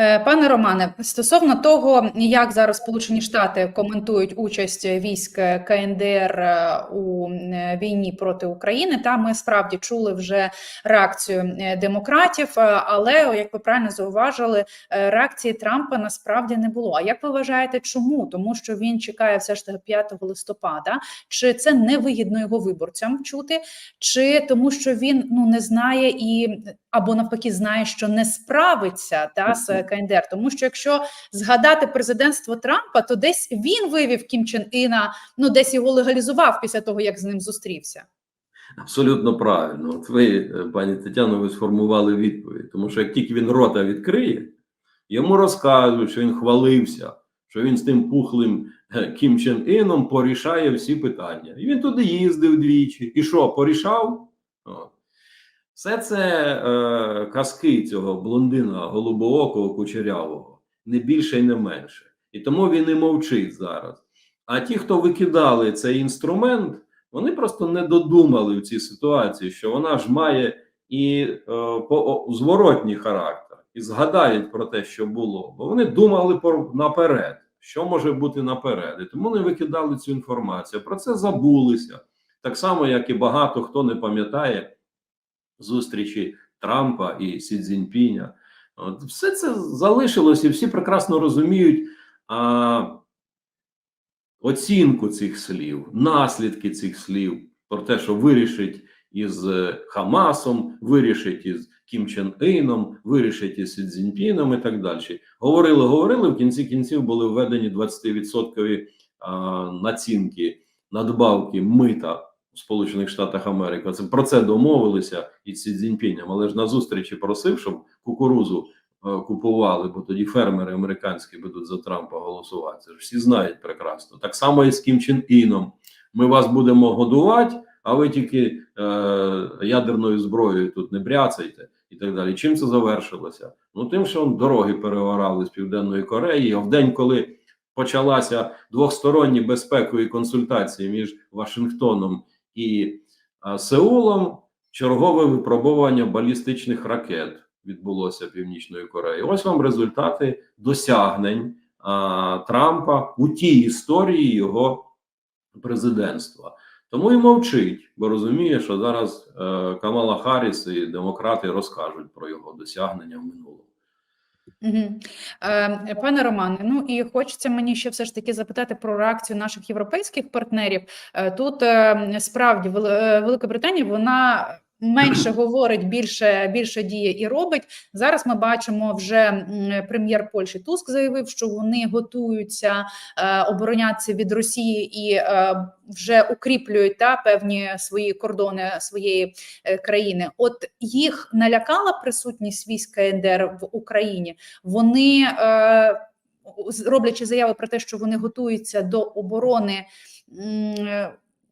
Е, Пане Романе, стосовно того, як зараз Сполучені Штати коментують участь військ КНДР е, у е, війні проти України, та ми справді чули вже реакцію демократів, але як ви правильно зауважили, реакції Трампа насправді не було. А як ви вважаєте, чому? Тому що він чекає все ж таки 5 листопада. Чи це невигідно його виборцям чути, чи тому, що він ну не знає і або навпаки знає, що не справиться та з КНДР? Тому що якщо згадати президентство Трампа, то десь він вивів Кім Чен Іна, ну десь його легалізував після того, як з ним зустрівся. Абсолютно правильно. От ви, е, пані Тетяно, ви сформували відповідь. Тому що як тільки він рота відкриє, йому розказують, що він хвалився, що він з тим пухлим е, Кім Чен Іном порішає всі питання. І він туди їздив двічі. І що, порішав? Все це е, казки цього блондина голубоокого кучерявого, не більше і не менше. І тому він і мовчить зараз. А ті, хто викидали цей інструмент, вони просто не додумали в цій ситуації, що вона ж має і е, по, зворотній характер, і згадають про те, що було. Бо вони думали про наперед, що може бути наперед. І тому не викидали цю інформацію. Про це забулися. Так само, як і багато хто не пам'ятає зустрічі Трампа і Сі Цзіньпіня. От, все це залишилось, і всі прекрасно розуміють а, оцінку цих слів, наслідки цих слів, про те, що вирішить із е, Хамасом, вирішить із Кім Чен Іном, вирішить із Сі Цзіньпіном і так далі. Говорили, говорили, в кінці кінців були введені 20% а, націнки, надбавки мита в Сполучених Штатах Америки. Це про це домовилися із Сі Цзіньпінем, але ж на зустрічі просив, щоб кукурузу е, купували, бо тоді фермери американські будуть за Трампа голосувати. Це ж всі знають прекрасно. Так само і з Кім Чен Іном. Ми вас будемо годувати, а ви тільки е, ядерною зброєю тут не бряцайте і так далі. Чим це завершилося? Ну тим, що дороги перегорали з Південної Кореї, а в день, коли почалася двосторонні безпекові консультації між Вашингтоном і Сеулом, чергове випробування балістичних ракет відбулося Північної Кореї. Ось вам результати досягнень а, Трампа у тій історії його президентства. Тому і мовчить, бо розуміє, що зараз е, Камала Харріс і демократи розкажуть про його досягнення в минулому. Угу. Е, пане Романе, ну і хочеться мені ще все ж таки запитати про реакцію наших європейських партнерів. Е, тут е, справді Вел- Велика Британія вона менше говорить, більше більше діє і робить. Зараз ми бачимо вже прем'єр Польщі Туск заявив, що вони готуються е, оборонятися від Росії і е, вже укріплюють та певні свої кордони своєї е, країни. От їх налякала присутність військ КНДР в Україні. Вони роблячи заяви про те, що вони готуються до оборони,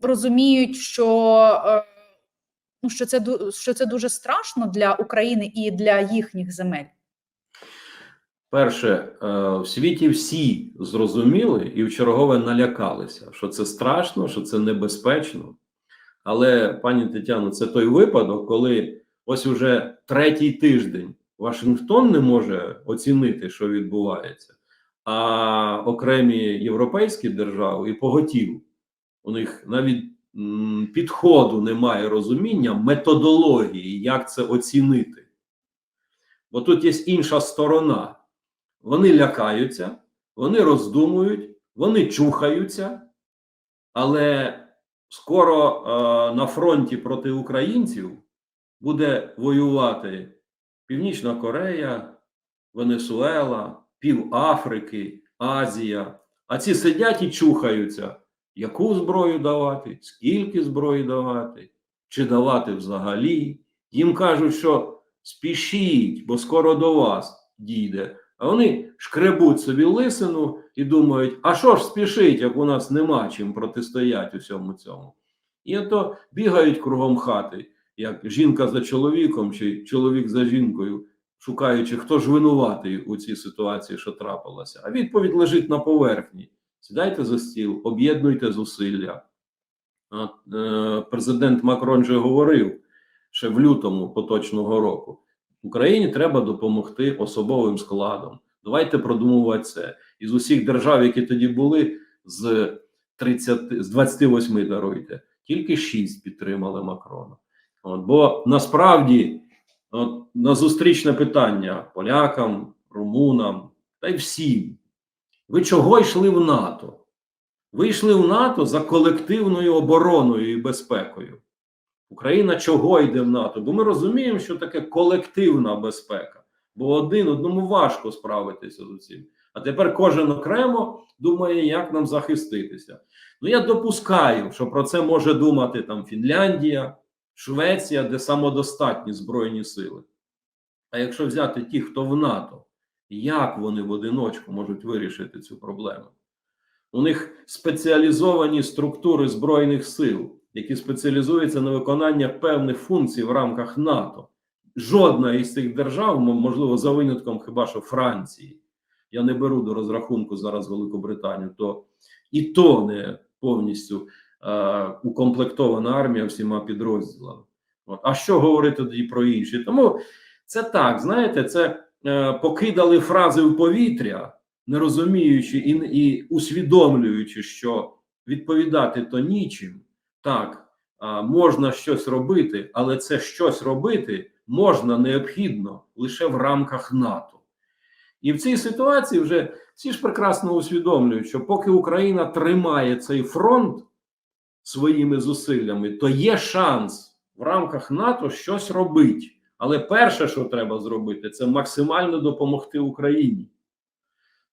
розуміють, що. Ну, що це що це дуже страшно для України і для їхніх земель. Перше, е, в світі всі зрозуміли і в чергове налякалися, що це страшно, що це небезпечно. Але, пані Тетяно, це той випадок, коли ось уже третій тиждень Вашингтон не може оцінити, що відбувається, а окремі європейські держави і поготів. У них навіть підходу немає розуміння методології, як це оцінити. Бо тут є інша сторона. Вони лякаються, вони роздумують, вони чухаються, але скоро е, на фронті проти українців буде воювати Північна Корея, Венесуела, Пів Африки, Азія. А ці сидять і чухаються, яку зброю давати, скільки зброї давати, чи давати взагалі. Їм кажуть, що спішіть, бо скоро до вас дійде. А вони шкребуть собі лисину і думають, а що ж спішить, як у нас нема чим протистояти усьому цьому. І ото бігають кругом хати, як жінка за чоловіком чи чоловік за жінкою, шукаючи, хто ж винуватий у цій ситуації, що трапилося. А відповідь лежить на поверхні. Сідайте за стіл, об'єднуйте зусилля. Е, президент Макрон же говорив ще в лютому поточного року. Україні треба допомогти особовим складом. Давайте продумувати це. Із усіх держав, які тоді були, з 30, з 28 даруйте, тільки 6 підтримали Макрона. От, бо насправді от, на зустрічне питання полякам, румунам та й всім. Ви чого йшли в НАТО? Ви йшли в НАТО за колективною обороною і безпекою. Україна чого йде в НАТО? Бо ми розуміємо, що таке колективна безпека. Бо один одному важко справитися з цим. А тепер кожен окремо думає, як нам захиститися. Ну я допускаю, що про це може думати там Фінляндія, Швеція, де самодостатні збройні сили. А якщо взяти ті, хто в НАТО, як вони в одиночку можуть вирішити цю проблему? У них спеціалізовані структури збройних сил, які спеціалізуються на виконання певних функцій в рамках НАТО. Жодна із цих держав, можливо, за винятком хіба що Франції, я не беру до розрахунку зараз Великобританію, то і то не повністю е, укомплектована армія всіма підрозділами. От. А що говорити тоді про інші? Тому це так, знаєте, це покидали фрази в повітря, не розуміючи і, і усвідомлюючи, що відповідати то нічим. Так, можна щось робити, але це щось робити можна необхідно лише в рамках НАТО. І в цій ситуації вже всі ж прекрасно усвідомлюють, що поки Україна тримає цей фронт своїми зусиллями, то є шанс в рамках НАТО щось робити. Але перше, що треба зробити, це максимально допомогти Україні.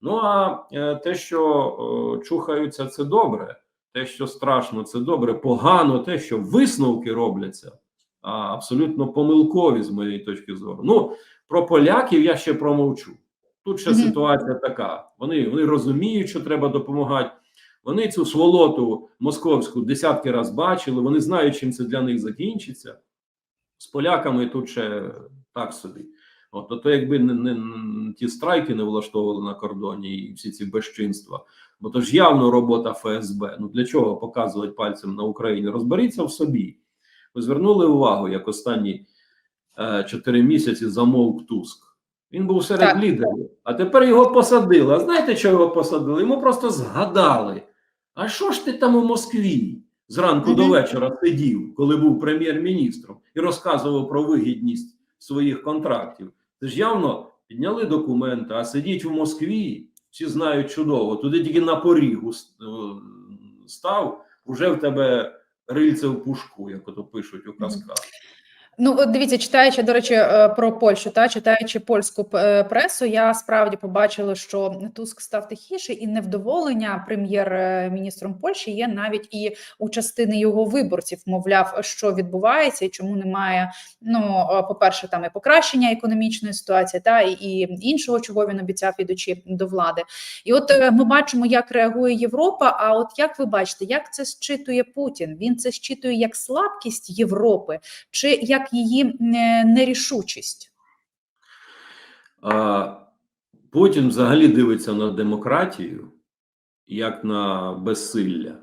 Ну а е, те, що чухаються, це добре. Те, що страшно, це добре. Погано те, що висновки робляться абсолютно помилкові з моєї точки зору. Ну про поляків я ще промовчу. Тут ще Мгм. ситуація така. Вони, вони розуміють, що треба допомагати. Вони цю сволоту московську десятки раз бачили. Вони знають, чим це для них закінчиться. З поляками тут ще так собі. От, то, то якби не, не, не ті страйки не влаштовували на кордоні і всі ці безчинства, бо то ж явно робота ФСБ. Ну для чого показувати пальцем на Україні? Розберіться в собі. Ви звернули увагу, як останні е, чотири місяці замовк Туск. Він був серед Так. лідерів, а тепер його посадили. А знаєте, чого його посадили? Йому просто згадали. А що ж ти там у Москві зранку до вечора сидів, коли був прем'єр-міністром, і розказував про вигідність своїх контрактів? Це ж явно підняли документи, а сидіть в Москві, всі знають чудово. Туди тільки на порігу е, став, уже в тебе рильце в пушку, як ото пишуть у казках. Ну, дивіться, читаючи, до речі, е, про Польщу, та читаючи польську е, пресу, я справді побачила, що Туск став тихіший, і невдоволення прем'єр-міністром Польщі є навіть і у частини його виборців. Мовляв, що відбувається і чому немає. Ну, е, по-перше, там і покращення економічної ситуації, та і, і іншого, чого він обіцяв, ідучи до влади. І от ми бачимо, як реагує Європа. А от як ви бачите, як це зчитує Путін? Він це зчитує як слабкість Європи чи як її е, нерішучість? Путін взагалі дивиться на демократію як на безсилля.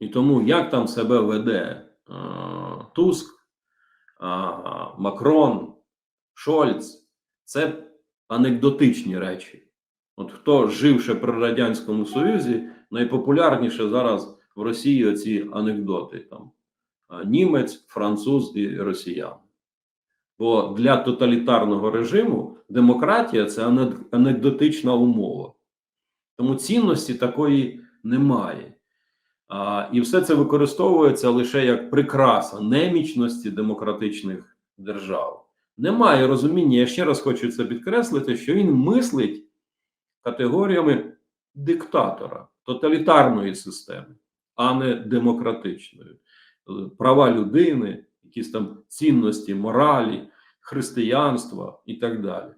І тому як там себе веде а, Туск, Макрон, Шольц, це анекдотичні речі. От хто жив ще при Радянському Союзі, найпопулярніше зараз в Росії оці анекдоти там німець, француз і росіян. Бо для тоталітарного режиму демократія це анекдотична умова. Тому цінності такої немає. А, і все це використовується лише як прикраса немічності демократичних держав. Немає розуміння, я ще раз хочу це підкреслити, що він мислить категоріями диктатора, тоталітарної системи, а не демократичної. Е, Права людини, якісь там цінності, моралі, християнства і так далі.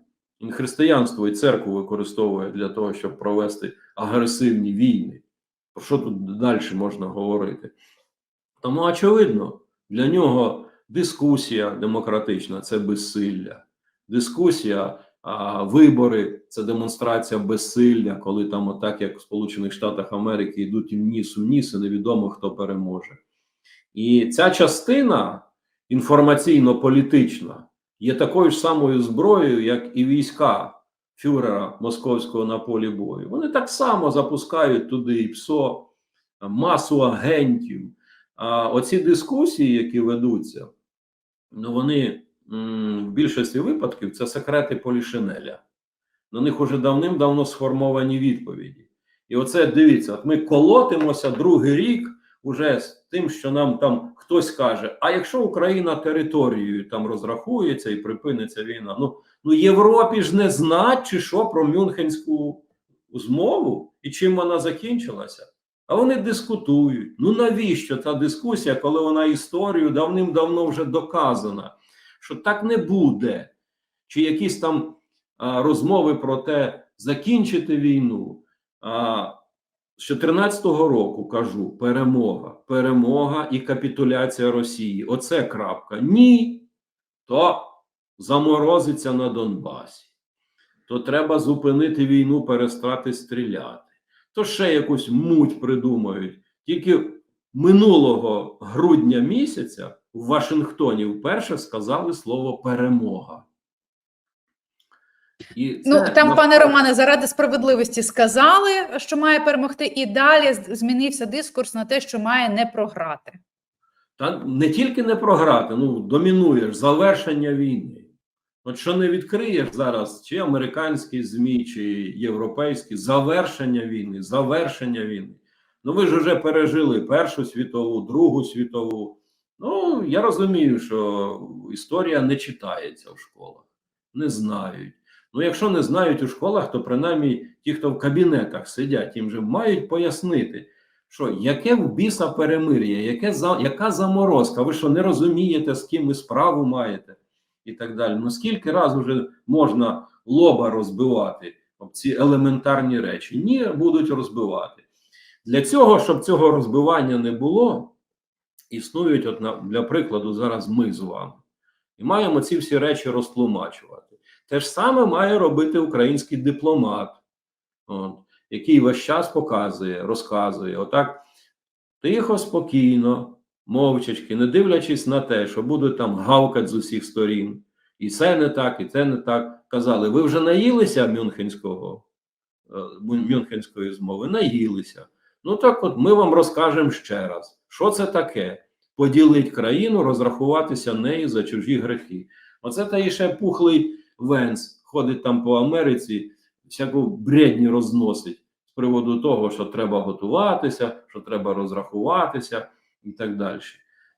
Він християнство і церкву використовує для того, щоб провести агресивні війни. Про що тут далі можна говорити? Тому, очевидно, для нього дискусія демократична це безсилля. Дискусія, а, вибори це демонстрація безсилля, коли там, отак, як в Сполучених Штатах Америки, йдуть їм ніс у ніс, і невідомо хто переможе. І ця частина інформаційно-політична, є такою ж самою зброєю, як і війська фюрера московського на полі бою. Вони так само запускають туди і ПСО, масу агентів. А оці дискусії, які ведуться, ну вони в більшості випадків це секрети Полішинеля. На них уже давним-давно сформовані відповіді. І оце дивіться, от ми колотимося другий рік уже з тим, що нам там хтось каже: а якщо Україна територією там розрахується і припиниться війна, ну ну Європі ж не знать, чи що про Мюнхенську змову і чим вона закінчилася. А вони дискутують. Ну навіщо та дискусія, коли вона історію давним-давно вже доказана, що так не буде, чи якісь там а, розмови про те, закінчити війну. А, з 14-го року кажу: перемога, перемога і капітуляція Росії. Оце крапка. Ні. То заморозиться на Донбасі. То треба зупинити війну, перестати стріляти. То ще якусь муть придумають. Тільки минулого грудня місяця в Вашингтоні вперше сказали слово перемога. І Ну там, пане Романе, заради справедливості сказали, що має перемогти, і далі змінився дискурс на те, що має не програти. Та не тільки не програти, ну домінуєш завершення війни. От що не відкриєш зараз, чи американські ЗМІ, чи європейські завершення війни, завершення війни. Ну ви ж вже пережили Першу світову, Другу світову. Ну я розумію, що історія не читається в школах, не знають. Ну, якщо не знають у школах, то принаймні ті, хто в кабінетах сидять, їм же мають пояснити, що яке в біса перемир'я, яке за яка заморозка? Ви що не розумієте, з ким ви справу маєте, і так далі. Ну скільки разів вже можна лоба розбивати об ці елементарні речі? Ні, будуть розбивати. Для цього, щоб цього розбивання не було, існують, от для прикладу, зараз ми з вами, і маємо ці всі речі розтлумачувати. Те ж саме має робити український дипломат. От який весь час показує, розказує, отак тихо, спокійно, мовчачки, не дивлячись на те, що будуть там гавкати з усіх сторін, і це не так, і це не так. Казали, ви вже наїлися Мюнхенського, е, Мюнхенської змови? Наїлися. Ну так от ми вам розкажемо ще раз, що це таке? Поділить країну, розрахуватися нею за чужі грехи. Оце та і ще пухлий Венс ходить там по Америці всяку бредні розносить з приводу того, що треба готуватися, що треба розрахуватися і так далі.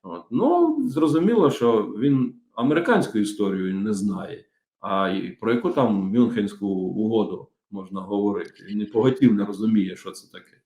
От. Ну, зрозуміло, що він американську історію не знає, а і про яку там Мюнхенську угоду можна говорити. Він і поготів не розуміє, що це таке.